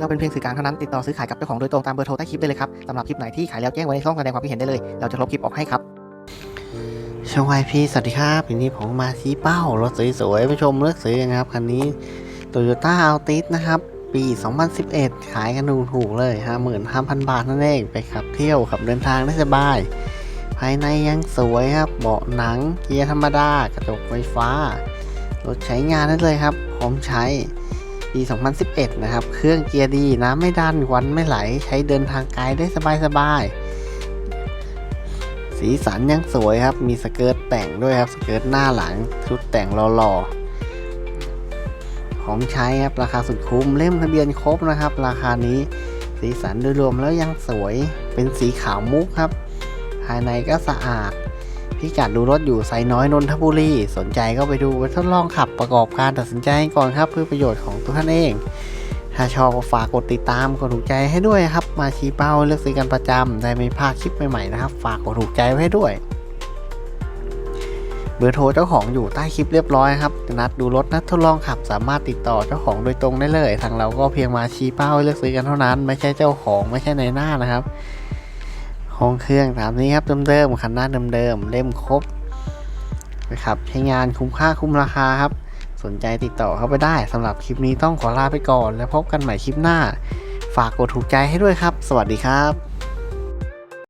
เราเป็นเพียงสื่อกลางเท่านั้นติดต่อซื้อขายกับเจ้าของโดยตรงตามเบอร์โทรใต้คลิปได้เลยครับสำหรับคลิปไหนที่ขายแล้วแจ้งไว้ในช่องแสดงความคิดเห็นได้เลย เราจะลบคลิปออกให้ครับช่องไอพีสวัสดีครับวันนี้ผมมาชี้เป้ารถสวยๆไปชมเลือกซื้อนนะครับคันนี้ Toyota Altis นะครับปี 2011 ขายกันถูกๆเลย 55,000 บาทนั่นเองไปขับเที่ยวขับเดินทางได้สบาย ภายในยังสวยครับ เบาะหนังเกียร์ธรรมดากระจกไฟฟ้ารถใช้งานได้เลยครับพร้อมใช้ ปี 2011 นะครับ เครื่องเกียร์ดี น้ำไม่ดันควันไม่ไหล ใช้เดินทางไกลได้สบายๆ สีสันยังสวยครับ มีสเกิร์ตแต่งด้วยครับ สเกิร์ตหน้าหลัง ชุดแต่งหล่อๆ ของใช้ครับ ราคาสุดคุ้ม เล่มทะเบียนครบนะครับ ราคานี้ สีสันโดยรวมแล้วยังสวย เป็นสีขาวมุกครับ ภายในก็สะอาด พิกัดดูรถอยู่ไซน้อยนนทบุรีสนใจก็ไปดูไปทดลองขับประกอบการตัดสินใจก่อนครับเพื่อประโยชน์ของตัวท่านเอง ถ้าชอบก็ฝากกดติดตามกดถูกใจให้ด้วยครับ มาชี้เป้าเลือกซื้อกันประจำได้ไม่พลาดคลิปใหม่ๆนะครับ ฝากกดถูกใจไว้ให้ด้วยเบอร์โทรเจ้าของอยู่ใต้คลิปเรียบร้อยครับนัดดูรถนัดทดลองขับสามารถติดต่อเจ้าของโดยตรงได้เลย ทางเราก็เพียงมาชี้เป้าเลือกซื้อกันเท่านั้น ไม่ใช่เจ้าของไม่ใช่ในหน้านะครับ ห้องเครื่องตามนี้ครับเดิมๆคันหน้าเดิมๆเล่มครบนะครับใช้งานคุ้มค่าคุ้มราคาครับ สนใจติดต่อเข้าไปได้สำหรับคลิปนี้ต้องขอลาไปก่อน แล้วพบกันใหม่คลิปหน้า ฝากกดถูกใจให้ด้วยครับ สวัสดีครับ